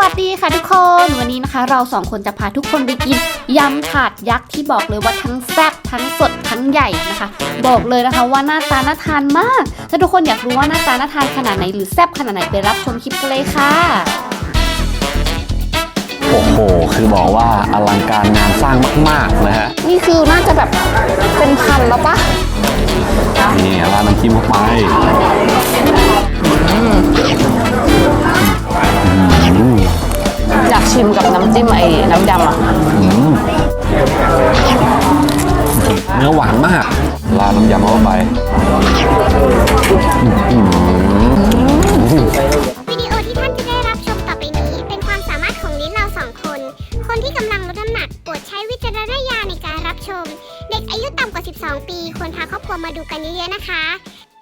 วัสดีค่ะทุกคน วันนี้นะคะ เราสองคนจะพาทุกคนไปกินยำถาดยักษ์ที่บอกเลยว่าทั้งแซ่บทั้งสดทั้งใหญ่นะคะ บอกเลยนะคะว่าหน้าตาน่าทานมาก ถ้าทุกคนอยากรู้ว่าหน้าตาน่าทานขนาดไหนหรือแซ่บขนาดไหนไปรับชมคลิปกันเลยค่ะ โอ้โห คือบอกว่าอลังการงานสร้างมากๆนะฮะ นี่คือน่าจะแบบเป็นพันแล้วปะนี่ราดน้ำจิ้มเข้าไปอืมอยาก ชิมกับน้ำจิ้มไอ้น้ำดำอะอืมเนื้อหวานมากราดน้ำยำเข้าไปอืมวิดีโอที่ท่านจะได้รับชมต่อไปนี้ เป็นความสามารถของลิ้นเราสองคน คนที่กำลังลดน้ำหนักโปรดใช้วิจารณญาณในการรับชม เด็กอายุต่ำกว่า 12 ปีควรพาครอบครัวมาดูกันเยอะๆนะคะ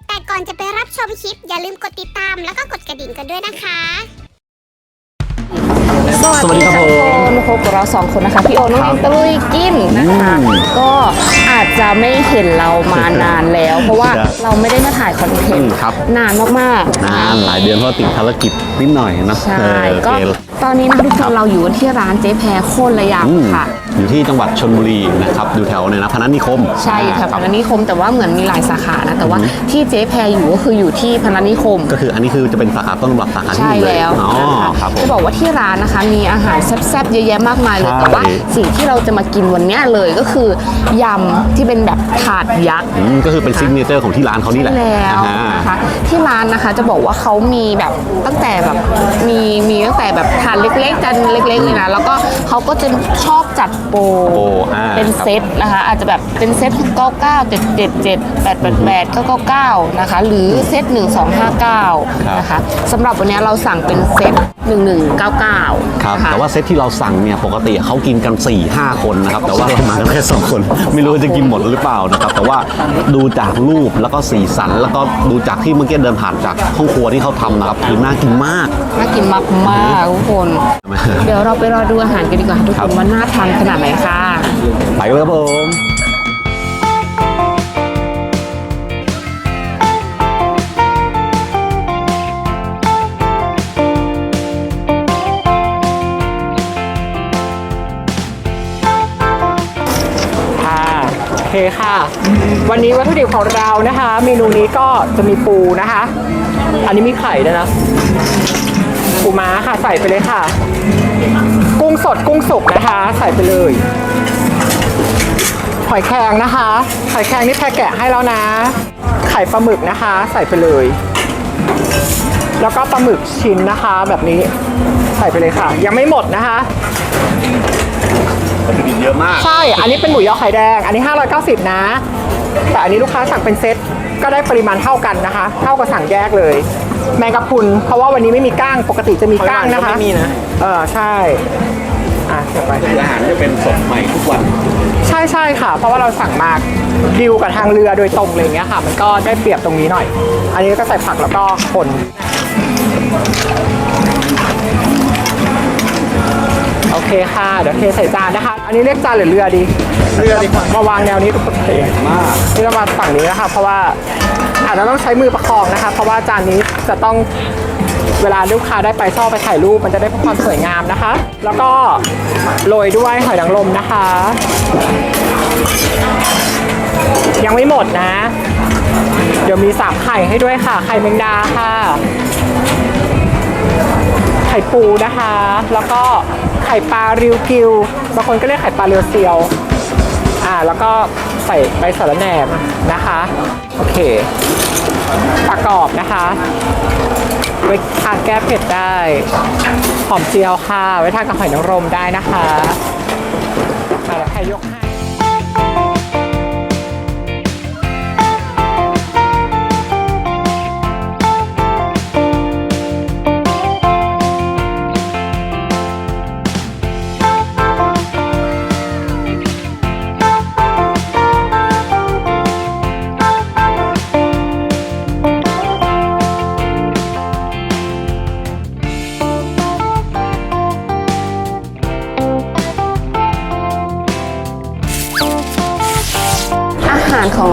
แต่ก่อนจะไปรับชมคลิป อย่าลืมกดติดตามแล้วก็กดกระดิ่งกันด้วยนะคะ สวัสดีครับผมมาพบกับเราสองคนนะคะ พี่โอน้องครัอิบนตะลุยกินนะคะอืมก็อาจจะไม่เห็นเรามานานแล้ว เพราะว่าครับเราไม่ได้มาถ่ายคอนเทนต์ครับนานมากๆนานหลายเดือนเพราะติดภารกิจนิดหน่อยนะใช่เออก็โอเค ตอนนี้นะทุกคนเราอยู่กันที่ร้านเจ๊แพรโคนระยอืมำค่ะ อยู่ที่จังหวัดชนบุรีนะครับอยู่แถวเนี่ยนะพนัสนิคม ใช่ค่ะคพรับนัสนิคมแต่ว่าเหมือนมีหลายสาขานะแต่ว่าที่เจ๊แพรอยู่ก็คืออยู่ที่พนัสนิคม ก็คืออันนี้คือจะเป็นสาขาต้นตำรับสาขาที่ใช่หนึ่งเลยแล้วอ๋อนะคะครับผมจะบอกว่าที่ร้านนะคะมีอาหารแซ่บๆเยอะแยะมากมายเลยใช่แต่ว่าสิ่งที่เราจะมากินวันเนี้ยเลยก็คือยำที่เป็นแบบถาดยักษ์อืมก็คือเป็นซิกเนเจอร์ของที่ร้านเขานี่แหละแล้วอ่านะคะที่ร้านนะคะจะบอกว่าเขามีแบบตั้งแต่แบบมีมีตั้งแต่แบบถาดเล็กๆจานเล็กๆเลยนะแล้วก็เขาก็จะชอบจัดโปรโปรอ่าเป็นครับเซตนะคะ อาจจะแบบเป็นเซต99 777 888 999นะคะ หรือเซต1259นะคะสำหรับวันนี้เราสั่งเป็นเซต1199ครับนะคะแต่ว่าเซตที่เราสั่งเนี่ยปกติเขากินกัน 4 5 คนนะครับ แต่ว่าเรามากันแค่ 2 คน ไม่รู้ว่าจะกินหมดหรือเปล่านะครับ แต่ว่าดูจากรูปแล้วก็สีสัน แล้วก็ดูจากที่เมื่อกี้เดินผ่านจากห้องครัวที่เขาทำนะครับคือน่ากินมาก น่ากินมากมากๆทุกคนเดี๋ยวเราไปรอดูอาหารกันดีกว่าทุกครัคบนว่าน่าทานขนาดไหนค่ะไปเลยครับผมค่ะโอเคค่ะ วันนี้วัตถุดิบของเรานะคะ เมนูนี้ก็จะมีปูนะคะ อันนี้มีไข่ด้วยนะ ปูม้าค่ะใส่ไปเลยค่ะ กุ้งสดกุ้งสุกนะคะ ใส่ไปเลยหอยแครงนะคะหอยแครงนี่แพรแกะให้แล้วนะ ไข่ปลาหมึกนะคะ ใส่ไปเลย แล้วก็ปลาหมึกชิ้นนะคะ แบบนี้ใส่ไปเลยค่ะ ยังไม่หมดนะคะวัตถุดิบเยอะมาก ใช่ อันนี้เป็นหมูยอไข่แดง อันนี้ 590 นะ แต่อันนี้ลูกค้าสั่งเป็นเซตก็ได้ปริมาณเท่ากันนะคะ เท่ากับสั่งแยกเลย แมงกะพรุนเพราะว่าวันนี้ไม่มีก้างปกติจะมีก้างนะคะไม่มีนะเออใช่อะเดี๋ยวไปคืออาหารจะเป็นสดใหม่ทุกวัน ใช่ใช่ค่ะ เพราะว่าเราสั่งมาดิวกับทางเรือโดยตรงเลยอย่างเงี้ยค่ะ มันก็ได้เปรียบตรงนี้หน่อย อันนี้ก็ใส่ผักแล้วก็คน โอเคค่ะ เดี๋ยวเทใส่จานนะคะ อันนี้เรียกจานหรือเรือดี เรือดีกว่ามาวางแนวนี้ทุกคนเทมากที่เรามาฝั่งนี้นะคะ เพราะว่าอาจจะต้องใช้มือประคองนะคะ เพราะว่าจานนี้จะต้องเวลาลูกค้าได้ไปชอบไปถ่ายรูปมันจะได้ความสวยงามนะคะ แล้วก็โรยด้วยหอยนางรมนะคะ ยังไม่หมดนะ เดี๋ยวมีสามไข่ให้ด้วยค่ะ ไข่แมงดาค่ะ ไข่ปูนะคะ แล้วก็ ไข่ปลาริวกิวบางคนก็เรียกไข่ปลาเรียวเซียว อ่า แล้วก็ใส่ใบสะระแหนมนะคะ โอเค ประกอบนะคะ ไว้ทานแก้เผ็ดได้ หอมเจียวค่ะ ไว้ทานกับหอยนางรมได้นะคะอ่าแล้วใครยกให้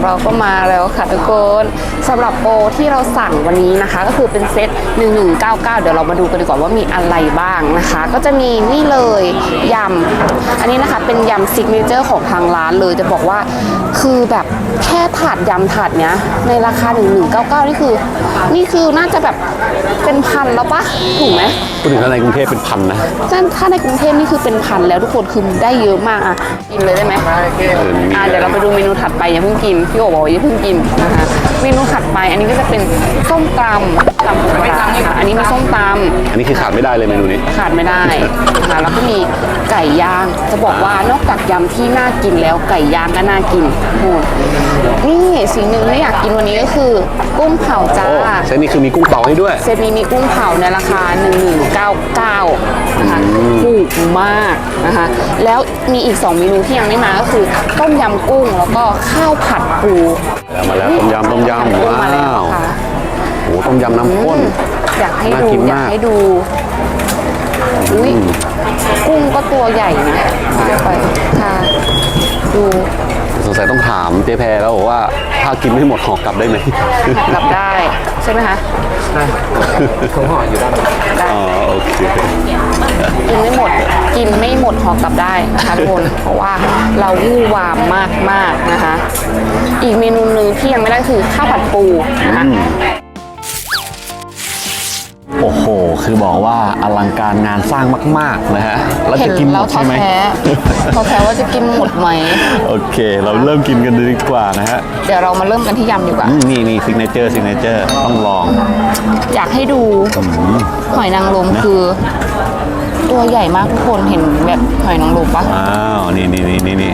เราก็มาแล้วค่ะทุกคนสำหรับโปรที่เราสั่งวันนี้นะคะ ก็คือเป็นเซต1199 เดี๋ยวเรามาดูกันดีกว่าว่ามีอะไรบ้างนะคะ ก็จะมีนี่เลยยำอันนี้นะคะเป็นยำซิกเนเจอร์ของทางร้านเลยจะบอกว่า คือแบบแค่ถาดยำถาดเนี้ย ในราคา 1199 นี่คือ นี่คือน่าจะแบบเป็นพันแล้วปะถูกไหมพูดถึงในกรุงเทพเป็นพันนะถ้าถ้าในกรุงเทพนี่คือเป็นพันแล้วทุกคนคือได้เยอะมากอะกินเลยได้ไหมเออมีอะเดี๋ยวเราไปดูเมนูถัดไปอย่าเพิ่งกินพี่โอบอกว่าอย่าเพิ่งกินนะคะเมนูถัดไป อันนี้ก็จะเป็นส้มตำตำปูปลาร้าค่ะอันนี้มีส้มตอันนี้คือขาดไม่ได้เลยเมนูนี้ำขาดไม่ได้นะคะแล้วก็มีไก่ย่าง จะบอกว่านอกจากยำที่น่ากินแล้วไก่ย่างก็น่ากินโหนี่สิ่งหนึ่งที่อยากกินวันนี้ก็คือกุ้งเผาจ้าโอ้เซตนี้คือมีกุ้งเผาให้ด้วย เซตนี้มีกุ้งเผาในราคา 1199นะคะถูกมากนะคะแล้วมีอีก 2 เมนูที่ยังไม่มาก็คือ ต้มยำกุ้งแล้วก็ข้าวผัดปูแล้วมาแล้วต้มยำต้มยำกุ้งมาแล้วว้าวค่ะโอ้ต้มยำน้ำข้น อยากให้น่าดูกินอยามากก ให้ดูอุ้ยกุ้งก็ตัวใหญ่นะไปค่ะดู สงสัยต้องถามเจ๊แพรแล้วบอกว่าถ้ากินไม่หมดห่อกลับได้ไหม กลับได้ ใช่ไหมคะเขาห่ออยู่ด้านหลัง ได้ อ๋อโอเค กินไม่หมด กิ นไม่หมดหอกลับได้นะคะทุกคนเพราะว่าเราวู่วามมากมากๆนะคะ อีกเมนูหนึ่งที่ยังไม่ได้คือข้าวผัดปูนะคะโอ้โห คือบอกว่าอลังการงานสร้างมากๆนะฮะ แล้วเห็จะนกินหมแล้วดท้อใช่ไหมแท้ท้อแท้ว่าจะกินหมดไหม โอเค เราเริ่มกินกันเลยดีกว่านะฮะ เดี๋ยวเรามาเริ่มกันที่ยำดีกว่าอืมนี่นี่ซิกเนเจอร์ซิกเนเจอร์ต้องลอง อยากให้ดูหอยนางรมคือ ตัวใหญ่มากทุกคนเห็นแบบหอยนางรมปะอ้าวนี่นี่นี่นี่นี่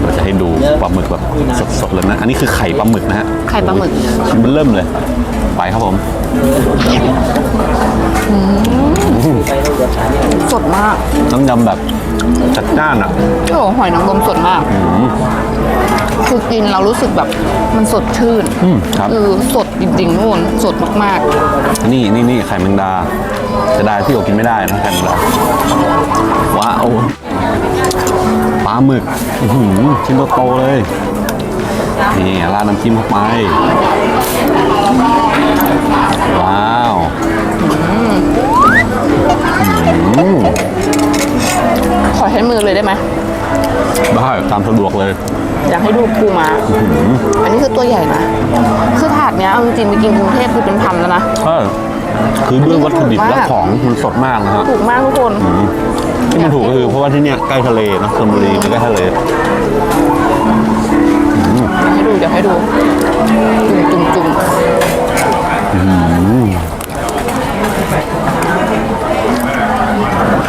เราจะให้ดูปลาหมึกแบบสดๆเลยนะ อันนี้คือไข่ปลาหมึกนะฮะไข่ปลาหมึกชิ้นมันเริ่มเลย ไปครับผมสดมากน้ำยำแบบจัดจ้านอะโอ้หอยนางรมสดมากคือกินเรารู้สึกแบบมันสดชื่น อืมครับคือสดจริงๆทุกคนสดมากนี่นี่นี่ไข่แมงดา จะได้พี่โอกินไม่ได้นะไข่แมงดาว้าวปลาหมึกอื้อหือชิ้นโตๆเลย นี่ราดน้ำจิ้มเข้าไป ว้าวอืมๆขอใช้มือเลยได้ไหมได้ตามสะดวกเลย อยากให้ดูปูมา อันนี้คือตัวใหญ่นะ คือถาดเนี้ยเอาจริงๆไปกินกรุงเทพคือเป็นพันแล้วนะเออ คือด้วยวัตถุดิบถูกมากและของมันสดมากนะฮะถูกมากทุกคนที่มันถูกก็คือเพราะว่าที่เนี่ยใกล้ทะเลนะชลบุรีมันใกล้ทะเลให้ดูเดี๋ยวให้ดูจุ่มจุ่ม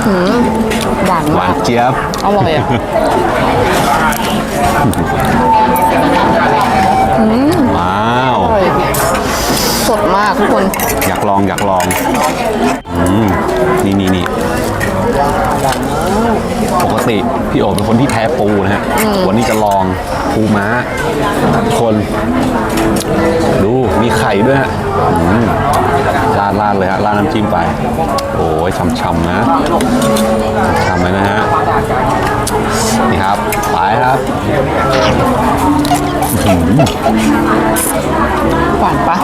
หืมหวานหวามานกเจี๊ยบอร่อยอะว้าวอร่อย สดมากทุกคน อยากลองอยากลองอืมนี่นี่นี่ปกติพี่โอ๋เป็นคนที่แพ้ปูนะฮะ วันนี้จะลองปูม้าทุกคน ดูมีไข่ด้วยฮะอืมราดราดเลยฮะราดน้ำจิ้มไป โอ้ยช่ำๆนะช่ำๆเลยนะฮะ นี่ครับ ไปครับ หวานปะ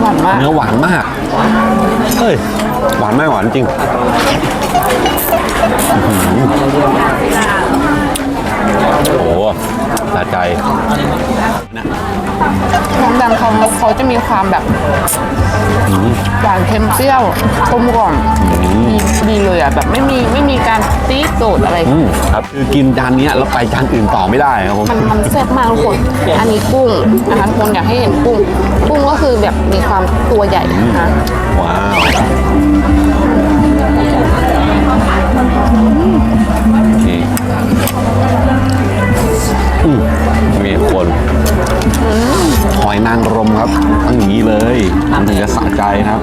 หวานมากเนื้อหวานมาก เฮ้ย หวานไม่หวานจริง เขาเขาจะมีความแบบหวานเค็มเปรี้ยวกลมกล่อมดีดีเลยอะแบบไม่มีไม่มีการตีดโดดอะไร อืมครับคือกินจานเนี้ยแล้วไปจานอื่นต่อไม่ได้ครับผมมันมันแซ่บมากทุกคน อันนี้กุ้งนะคะทุกคนอยากให้เห็นกุ้ง กุ้งก็คือแบบมีความตัวใหญ่นะคะว้าว อยนางรมครับต้องอย่างนี้เลยมันถึงจะสะใจครับ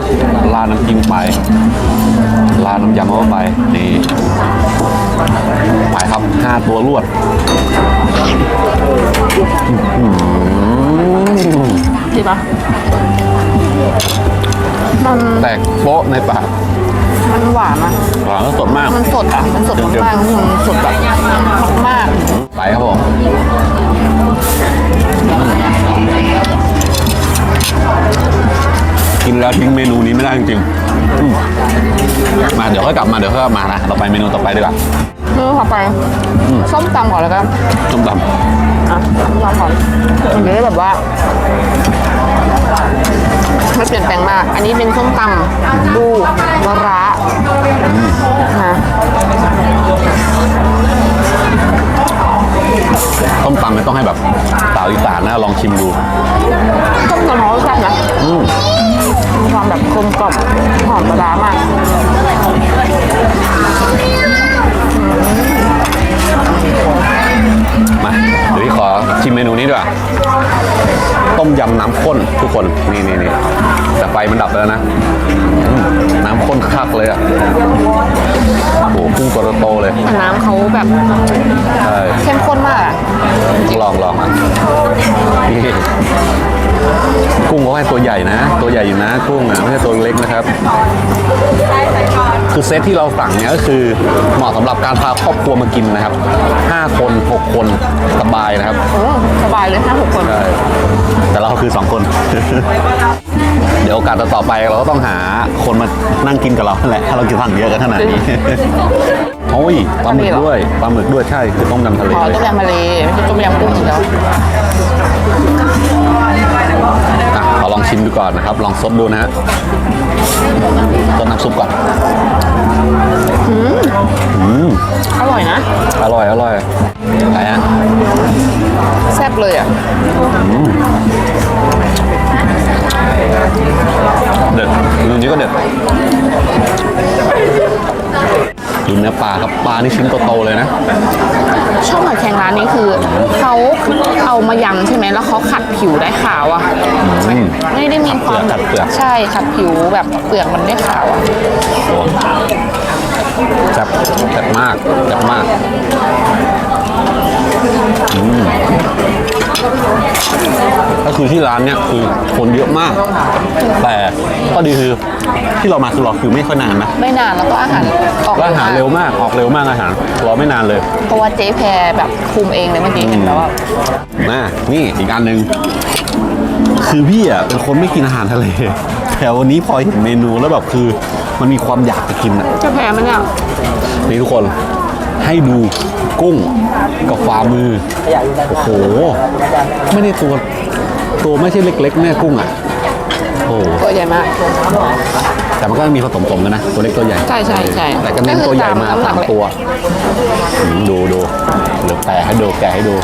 ราดน้ำจิ้มไปราดน้ำยำเข้าไปนี่ไปครับห้าตัวรวดอื้อหือดีปะมันแตกโป๊ะในปากมันหวานอะหวานแล้วสดมาก มันสดอะ มันสดมากๆทุกคนสดแบบ ทิ้งเมนูนี้ไม่ได้จริงๆอืมมาเดี๋ยวค่อยกลับมาเดี๋ยวค่อยกลับมานะเราไปเมนูต่อไปดีกว่าเมื่อพอไปส้มตำก่อนแล้วกันต้มตอะส้มตำก่อนมันจะได้แบบว่าไม่เปลี่ยนแปลงมาก อันนี้เป็นส้มตำดูมะระนะำต้มตำไม่ต้องให้แบบสาวอีสานนะลองชิมดูส้มตำเขาแซ่บนะอื มมีความแบบกลมกล่อมหอมมะระมากมาเดี๋ยวพี่ขอชิมเมนูนี้ดีกว่าต้มยำน้ำข้นทุกคนนี่นี่นี่แต่ไฟมันดับไปแล้วนะอืมน้ำข้นคักเลยอะโอ้โหกุ้งตัวโตๆเลยแต่น้ำเขาแบบใช่เข้มข้นมากอะต้องลองลองอะ กุ้งเขาให้ตัวใหญ่นะ ตัวใหญ่อยู่นะกุ้งอะไม่ใช่ตัวเล็กนะครับ คือเซตที่เราสั่งเนี่ยก็คือเหมาะสำหรับการพาครอบครัวมากินนะครับ 5 คน 6 คนสบายนะครับโอ้สบายเลยห้าหกคน ใช่ แต่เราคือ 2 คน เดี๋ยวโอกาสต่อๆไปเราก็ต้องหาคนมานั่งกินกับเรานั่นแหละถ้าเรากินสั่งเยอะกันขนาดนี้โอ้ยปลาหมึกด้วยปลาหมึกด้วยใช่คือต้มยำทะเลอ๋อเลยต้มยำทะเลไม่ใช่ต้มยำกุ้งอีกแล้ว ลองซดดูนะฮะต้นน้ำซุปก่อนอืมอร่อยนะ อร่อย อร่อยไหนฮะแซ่บเลยอะเด็ดดูนี้ก็เด็ดดูเนื้อปลาครับปลานี่ชิ้นโตๆเลยนะ ชอบหอยแครงร้านนี้คือเขาเอามายำใช่ไหมแล้วเขาขัดผิวได้ขาวอะอืม ไม่ได้มีความขัดเปลือกใช่ขัดผิวแบบเปลือกมันได้ขาวอะโอ้แซ่บแซ่บมากแซ่บมากอืมก็คือที่ร้านเนี่ยคือคนเยอะมาก แต่ก็ดีคือที่เรามาคือรอคิวไม่ค่อยนานนะไม่นานแล้วก็อาหารออกแล้วอาหารเร็วมากออกเร็วมากอาหารรอไม่นานเลยเพราะว่าเจ๊แพรแบบคุมเองเลยเมื่อกี้เห็นแล้วว่าน่านี่อีกอันหนึ่ง คือพี่อะเป็นคนไม่กินอาหารทะเล แต่วันนี้พอเห็นเมนูแล้วแบบคือ มันมีความอยากจะกินอะเจ๊แพรมันเนี่ยนี่ทุกคนให้ดูกุ้งกับฝ่ามือ โอ้โห ไม่ได้ตัว ตัวไม่ใช่เล็กๆแม่กุ้งอะ โอ้โหตัวใหญ่มาก แต่มันก็มีผสมๆกันนะ ตัวเล็กตัวใหญ่ ใช่ใช่ใช่แต่ก็เน้นตัวใหญ่มาก็คือตามน้ำหนัสากมเลยตัวอืมดูดูเดี๋ยวแกะให้ดูแกะให้ดู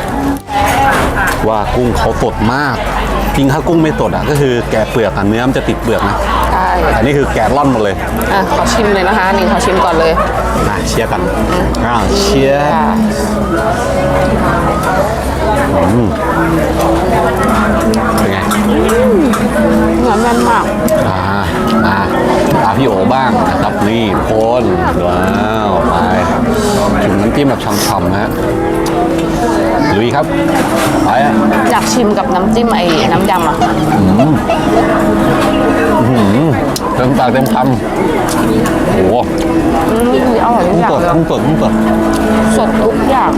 ว่ากุ้งเขาสดมากจ ริงถ้ากุ้งไม่สดอะก็คือแกะเปลือกอะเนื้อมันจะติดเปลือกนะใช่อันนี้คือแกะร่อนหมดเลยอะขอชิมเลยนะคะนี่ขอชิมก่อนเลยอะเชียร์กันอ้าวเชียร์ค่ะเป็นไงเนื้อแน่นมากอ่ามาตาพี่โอบ้างนะครับนี่โคนว้าวไปถึงน้ำจิ้มแบบฉ่ำๆนะฮะ ลุยครับไปอะอยากชิมกับน้ำจิ้มไอ้น้ำยำอะเต็มปากเต็มคำโอ้โหอืมอร่อยทุกกุ้งอย่างสดเลยกุ้งสดกุ้งสดสดทุกอย่าง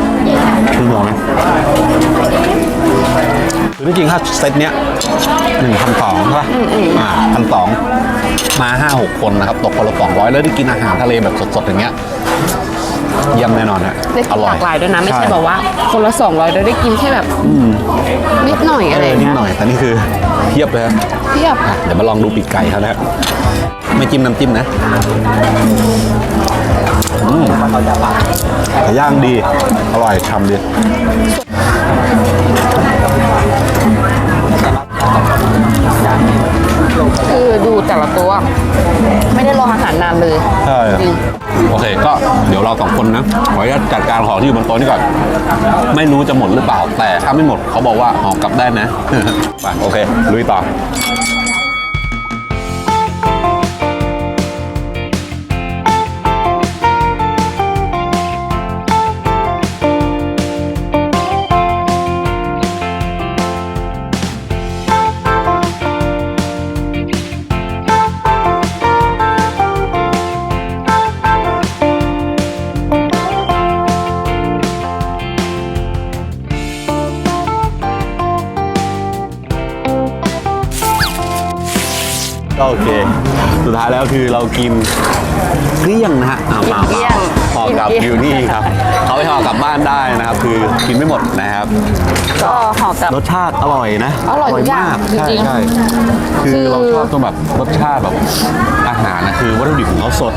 คือหมอไหมคือจริงๆถ้าเซตเนี้ยหนึ่งพันสองใช่ป่ะอ่าพันสองมาห้าหกคนนะครับ ตกคนละสองร้อยแล้วได้กินอาหารทะเลแบบสดๆอย่างเงี้ย เยี่ยมแน่นอนฮะได้อกินร่หอยลากหลายด้วยนะ ไม่ใช่บอกว่า คนละสองร้อยเราได้กินแค่แบบนิดหน่อยเออะไรออย่างนิดเงี้ยหน่อย แต่นี่คือเทียบเลยฮะเทียบอะเดี๋ยวมาลองดูปีกไก่เขานะฮะไม่จิ้มน้ำจิ้มนะอืมแต่ย่างดี อร่อยชำดี คือดูแต่ละตัว ไม่ได้รออาหารนานเลยใช่ จริง โอเค ก็เดี๋ยวเราสองคนนะ ขออนุญาตจัดการของที่อยู่บนโต๊ะนี่ก่อน ไม่รู้จะหมดหรือเปล่า แต่ถ้าไม่หมดเขาบอกว่าห่อกลับได้นะ ไปโอเค ลุยต่อ คือเรากินเกลี้ยงนะฮะอ่าเปล่าเปล่า กับกินเกลี้อยงยู่นี่ครับเขาไปห่อกลับบ้านได้นะครับ คือกินไม่หมดนะครับ ก็ห่อกับ รสชาติอร่อยนะอร่อยทุกอย่างมากจริงๆ ใช่ใช่คือคือเราชอบตรงแบบรสชาติแบบอาหารนะคือวัตถุดิบของเขาสด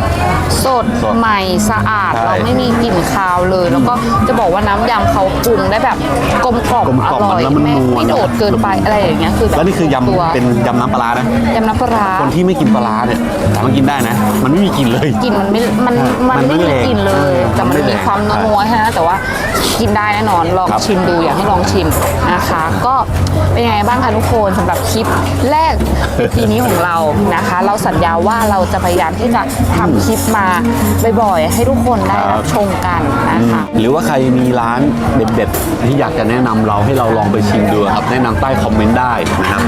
สดสดใหม่สะอาดใช่เราไม่มีกลิ่นคาวเลย แล้วก็จะบอกว่าน้ำยำเขาปรุงได้แบบกลมกล่อมกลมอกล่อมร่อยแล้วมันไม่นัวไม่โดดเกินไปอะไรอย่างเงี้ยคือแบบแล้วนี่คือตัวยำเป็นยำน้ำปลาร้านะ ยำน้ำปลาร้า คนที่ไม่กินปลาร้าเนี่ยสามารถกินได้นะ มันไม่มีกลิ่นเลย กลิ่นมันไม่ มัน มันมันไม่ไม่มีแรงกลิ่นเลยแต่มันมันไม่มีแรงความนัวๆใช่ไหมแต่ว่ากินได้แน่นอนลองครับชิมดูอยากให้ลองชิมนะคะ ก็เป็นยังไงบ้างคะทุกคนสำหรับคลิปแรกทีนี้ของเรานะคะ เราสัญญาว่าเราจะพยายามที่จะทำคลิปมาบ่อยๆให้ทุกคนได้รับชมกันนะคะหรือว่าใครมีร้านเด็ดๆ ที่อยากจะแนะนำเราให้เราลองไปชิมดูครับแนะนำใต้คอมเมนต์ได้นะครับ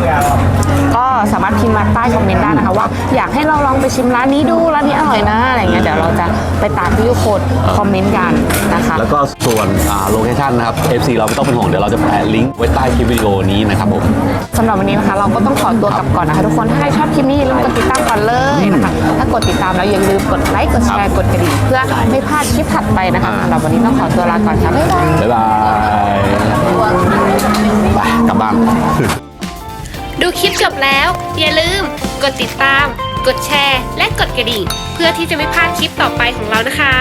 ก็สามารถพิมพ์มาใต้คอมเมนต์ได้นะคะว่าอยากให้เราลองไปชิมร้านนี้ดูร้านนี้อร่อยนะอะไรเงี้ยเดี๋ยวเราจะไปตามที่ทุกคนคอมเมนต์กันนะคะ แล้วก็ส่วนโลเคชันนะครับ FC เราไม่ต้องเป็นห่วงเดี๋ยวเราจะแปะลิงก์ไว้ใต้คลิปวิดีโอนี้นะครับผม สำหรับวันนี้นะคะ เราก็ต้องขอตัวกลับก่อนนะคะทุกคนถ้าใครชอบคลิปนี้อย่าลืมกดติดตามก่อนเลยนะคะ ถ้ากดติดตามแล้วอย่าลืมกดไลค์กดแชร์กดกระดิ่งเพื่อไม่พลาดคลิปถัดไปนะคะสำหรับวันนี้ต้องขอตัวลาก่อนค่ะบ๊ายบายบ๊ายบายไปกลับบ้านดูคลิปจบแล้ว อย่าลืม กดติดตาม กดแชร์ และกดกระดิ่ง เพื่อที่จะไม่พลาดคลิปต่อไปของเรานะคะ